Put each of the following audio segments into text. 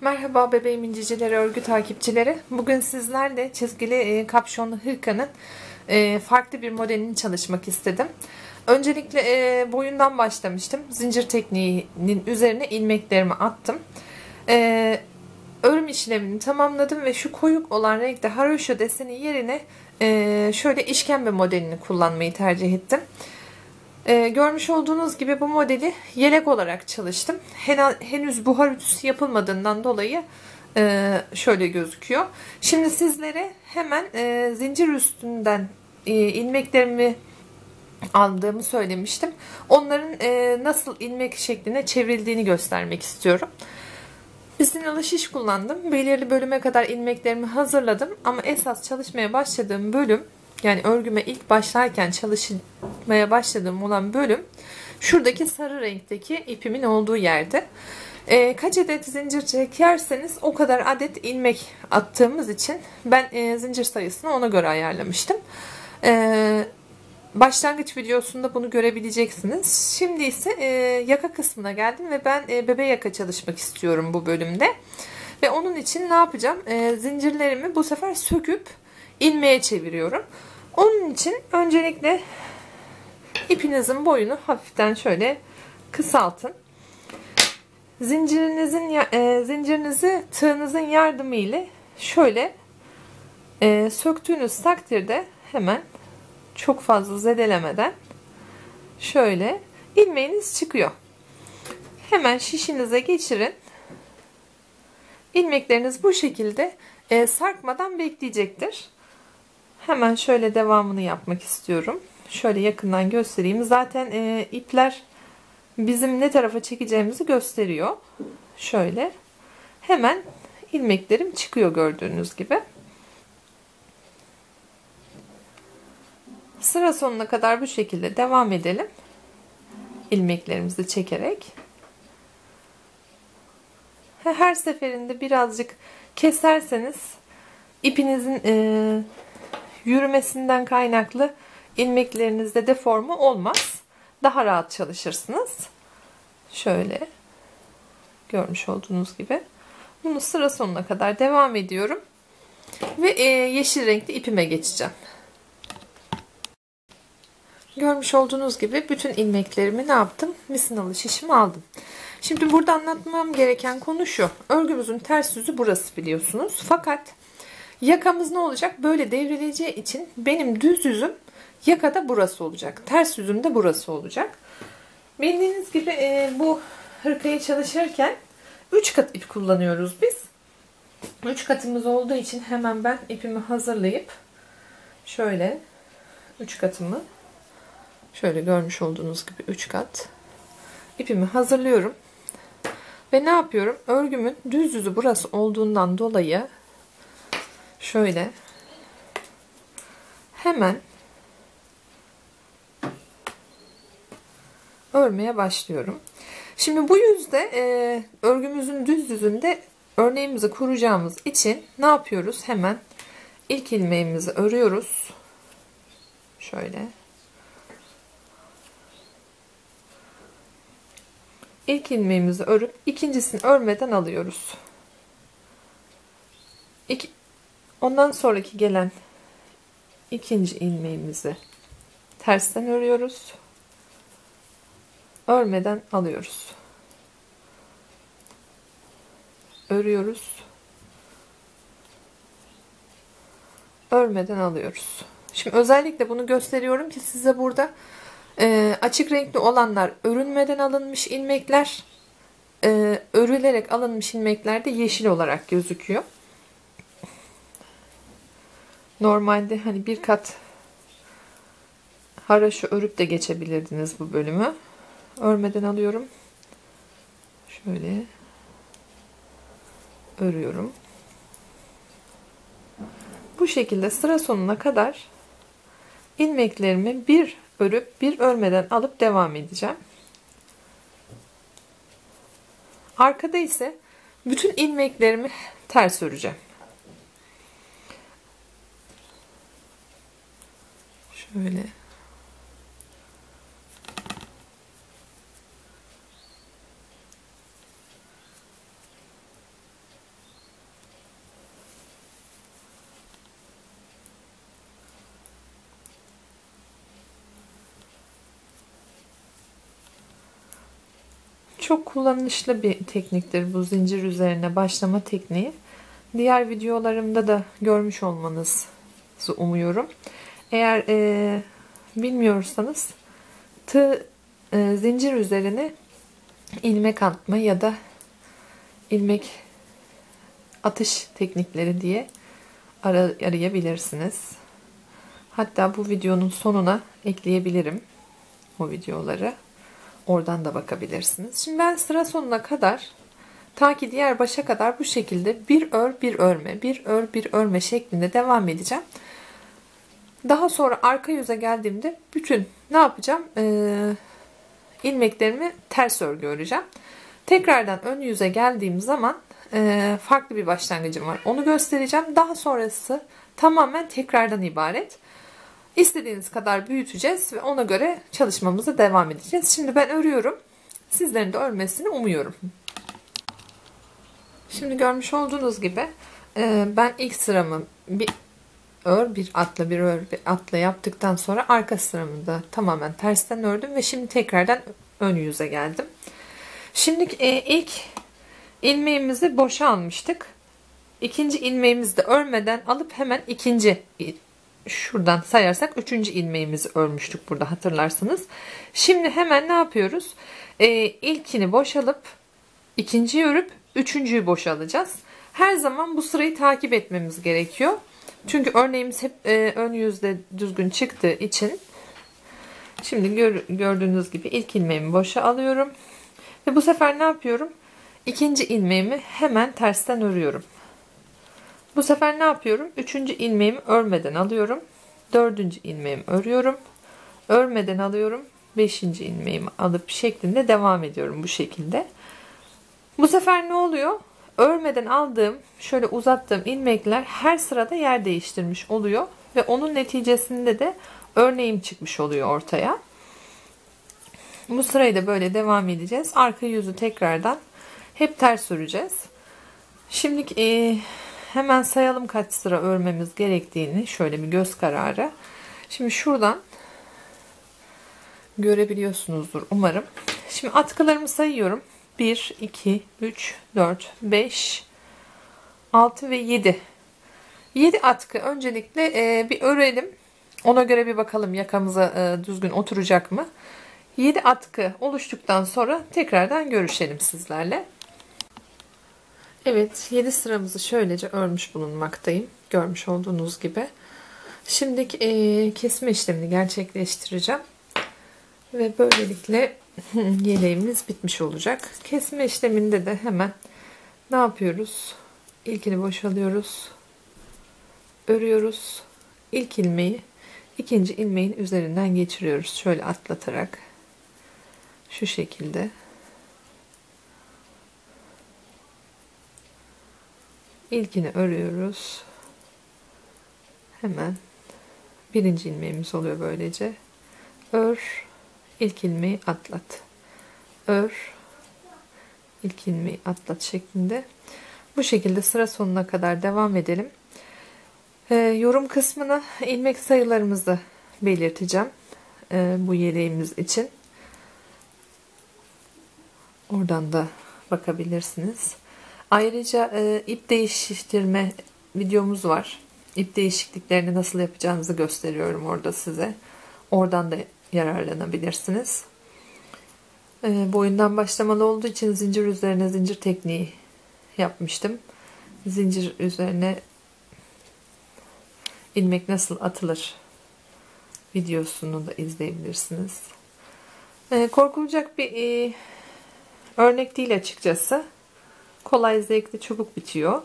Merhaba bebeğim incicileri, örgü takipçileri. Bugün sizlerle çizgili e, kapşonlu hırkanın e, farklı bir modelini çalışmak istedim. Öncelikle e, boyundan başlamıştım. Zincir tekniğinin üzerine ilmeklerimi attım. E, örüm işlemini tamamladım ve şu koyuk olan renkte haroşa deseni yerine e, şöyle işkembe modelini kullanmayı tercih ettim. Ee, görmüş olduğunuz gibi bu modeli yelek olarak çalıştım. henüz buhar ütüsü yapılmadığından dolayı e, şöyle gözüküyor. Şimdi sizlere hemen e, zincir üstünden e, ilmeklerimi aldığımı söylemiştim. Onların e, nasıl ilmek şekline çevrildiğini göstermek istiyorum. Bisinalı şiş kullandım. Belirli bölüme kadar ilmeklerimi hazırladım. Ama esas çalışmaya başladığım bölüm yani örgüme ilk başlarken çalışmaya başladığım olan bölüm şuradaki sarı renkteki ipimin olduğu yerde. E, kaç adet zincir çekerseniz o kadar adet ilmek attığımız için ben e, zincir sayısını ona göre ayarlamıştım. E, başlangıç videosunda bunu görebileceksiniz. Şimdi ise e, yaka kısmına geldim ve ben e, bebe yaka çalışmak istiyorum bu bölümde. Ve onun için ne yapacağım? E, zincirlerimi bu sefer söküp ilmeğe çeviriyorum. Onun için öncelikle ipinizin boyunu hafiften şöyle kısaltın. Zincirinizin e, zincirinizi tığınızın yardımı ile şöyle e, söktüğünüz takdirde hemen çok fazla zedelemeden şöyle ilmeğiniz çıkıyor. Hemen şişinize geçirin. İlmekleriniz bu şekilde e, sarkmadan bekleyecektir. Hemen şöyle devamını yapmak istiyorum. Şöyle yakından göstereyim. Zaten e, ipler bizim ne tarafa çekeceğimizi gösteriyor. Şöyle. Hemen ilmeklerim çıkıyor gördüğünüz gibi. Sıra sonuna kadar bu şekilde devam edelim. ilmeklerimizi çekerek. Her seferinde birazcık keserseniz ipinizin e, yürümesinden kaynaklı ilmeklerinizde deformu olmaz. Daha rahat çalışırsınız. Şöyle görmüş olduğunuz gibi. Bunu sıra sonuna kadar devam ediyorum. Ve e, yeşil renkli ipime geçeceğim. Görmüş olduğunuz gibi bütün ilmeklerimi ne yaptım? Misinalı şişimi aldım. Şimdi burada anlatmam gereken konu şu. Örgümüzün ters yüzü burası biliyorsunuz. Fakat Yakamız ne olacak? Böyle devrileceği için benim düz yüzüm yakada burası olacak. Ters yüzüm de burası olacak. Bildiğiniz gibi e, bu hırkayı çalışırken 3 kat ip kullanıyoruz biz. 3 katımız olduğu için hemen ben ipimi hazırlayıp şöyle 3 katımı şöyle görmüş olduğunuz gibi 3 kat ipimi hazırlıyorum. Ve ne yapıyorum? Örgümün düz yüzü burası olduğundan dolayı şöyle hemen örmeye başlıyorum. Şimdi bu yüzde e, örgümüzün düz yüzünde örneğimizi kuracağımız için ne yapıyoruz? Hemen ilk ilmeğimizi örüyoruz. Şöyle. İlk ilmeğimizi örüp ikincisini örmeden alıyoruz. İki, Ondan sonraki gelen ikinci ilmeğimizi tersten örüyoruz. Örmeden alıyoruz. Örüyoruz. Örmeden alıyoruz. Şimdi özellikle bunu gösteriyorum ki size burada e, açık renkli olanlar örünmeden alınmış ilmekler, e, örülerek alınmış ilmekler de yeşil olarak gözüküyor. Normalde hani bir kat haraşo örüp de geçebilirdiniz bu bölümü. Örmeden alıyorum. Şöyle örüyorum. Bu şekilde sıra sonuna kadar ilmeklerimi bir örüp bir örmeden alıp devam edeceğim. Arkada ise bütün ilmeklerimi ters öreceğim. Şöyle. çok kullanışlı bir tekniktir bu zincir üzerine başlama tekniği. Diğer videolarımda da görmüş olmanızı umuyorum. Eğer e, bilmiyorsanız tığ e, zincir üzerine ilmek atma ya da ilmek atış teknikleri diye ara, arayabilirsiniz. Hatta bu videonun sonuna ekleyebilirim o videoları. Oradan da bakabilirsiniz. Şimdi ben sıra sonuna kadar ta ki diğer başa kadar bu şekilde bir ör bir örme, bir ör bir örme şeklinde devam edeceğim. Daha sonra arka yüze geldiğimde bütün ne yapacağım? Ee, ilmeklerimi ters örgü öreceğim. Tekrardan ön yüze geldiğim zaman e, farklı bir başlangıcım var. Onu göstereceğim. Daha sonrası tamamen tekrardan ibaret. İstediğiniz kadar büyüteceğiz ve ona göre çalışmamıza devam edeceğiz. Şimdi ben örüyorum. Sizlerin de örmesini umuyorum. Şimdi görmüş olduğunuz gibi e, ben ilk sıramı bir ör bir atla bir ör bir atla yaptıktan sonra arka sıramı da tamamen tersten ördüm ve şimdi tekrardan ön yüze geldim. Şimdi e, ilk ilmeğimizi boşa almıştık. İkinci ilmeğimizi de örmeden alıp hemen ikinci şuradan sayarsak üçüncü ilmeğimizi örmüştük burada hatırlarsanız. Şimdi hemen ne yapıyoruz? Ee, ilkini boşalıp ikinciyi örüp üçüncüyü boşalacağız. Her zaman bu sırayı takip etmemiz gerekiyor. Çünkü örneğimiz hep e, ön yüzde düzgün çıktığı için şimdi gör, gördüğünüz gibi ilk ilmeğimi boşa alıyorum. Ve bu sefer ne yapıyorum? İkinci ilmeğimi hemen tersten örüyorum. Bu sefer ne yapıyorum? Üçüncü ilmeğimi örmeden alıyorum. Dördüncü ilmeğimi örüyorum. Örmeden alıyorum. Beşinci ilmeğimi alıp şeklinde devam ediyorum bu şekilde. Bu sefer ne oluyor? Örmeden aldığım, şöyle uzattığım ilmekler her sırada yer değiştirmiş oluyor. Ve onun neticesinde de örneğim çıkmış oluyor ortaya. Bu sırayı da böyle devam edeceğiz. Arka yüzü tekrardan hep ters öreceğiz. Şimdi e, hemen sayalım kaç sıra örmemiz gerektiğini. Şöyle bir göz kararı. Şimdi şuradan görebiliyorsunuzdur umarım. Şimdi atkılarımı sayıyorum. 1, 2, 3, 4, 5, 6 ve 7. 7 atkı öncelikle e, bir örelim. Ona göre bir bakalım yakamıza e, düzgün oturacak mı? 7 atkı oluştuktan sonra tekrardan görüşelim sizlerle. Evet 7 sıramızı şöylece örmüş bulunmaktayım. Görmüş olduğunuz gibi. Şimdi e, kesme işlemini gerçekleştireceğim. Ve böylelikle yeleğimiz bitmiş olacak. Kesme işleminde de hemen ne yapıyoruz? İlkini boşalıyoruz. Örüyoruz. İlk ilmeği ikinci ilmeğin üzerinden geçiriyoruz. Şöyle atlatarak. Şu şekilde. İlkini örüyoruz. Hemen birinci ilmeğimiz oluyor böylece. Ör, ilk ilmeği atlat. Ör, ilk ilmeği atlat şeklinde. Bu şekilde sıra sonuna kadar devam edelim. Ee, yorum kısmına ilmek sayılarımızı belirteceğim. Ee, bu yeleğimiz için. Oradan da bakabilirsiniz. Ayrıca e, ip değiştirme videomuz var. İp değişikliklerini nasıl yapacağınızı gösteriyorum orada size. Oradan da yararlanabilirsiniz. E, boyundan başlamalı olduğu için zincir üzerine zincir tekniği yapmıştım. Zincir üzerine ilmek nasıl atılır videosunu da izleyebilirsiniz. E, korkulacak bir e, örnek değil açıkçası. Kolay, zevkli, çabuk bitiyor.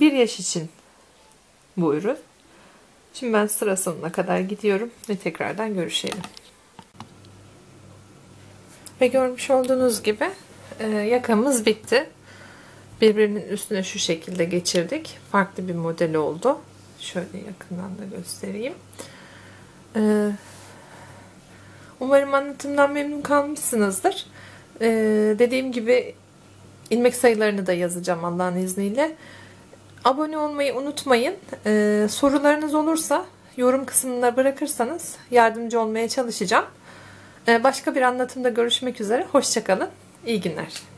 Bir yaş için bu ürün. Şimdi ben sıra sonuna kadar gidiyorum ve tekrardan görüşelim. Ve görmüş olduğunuz gibi e, yakamız bitti. Birbirinin üstüne şu şekilde geçirdik. Farklı bir model oldu. Şöyle yakından da göstereyim. E, umarım anlatımdan memnun kalmışsınızdır. E, dediğim gibi ilmek sayılarını da yazacağım Allah'ın izniyle. Abone olmayı unutmayın. Ee, sorularınız olursa yorum kısmına bırakırsanız yardımcı olmaya çalışacağım. Ee, başka bir anlatımda görüşmek üzere. Hoşçakalın. İyi günler.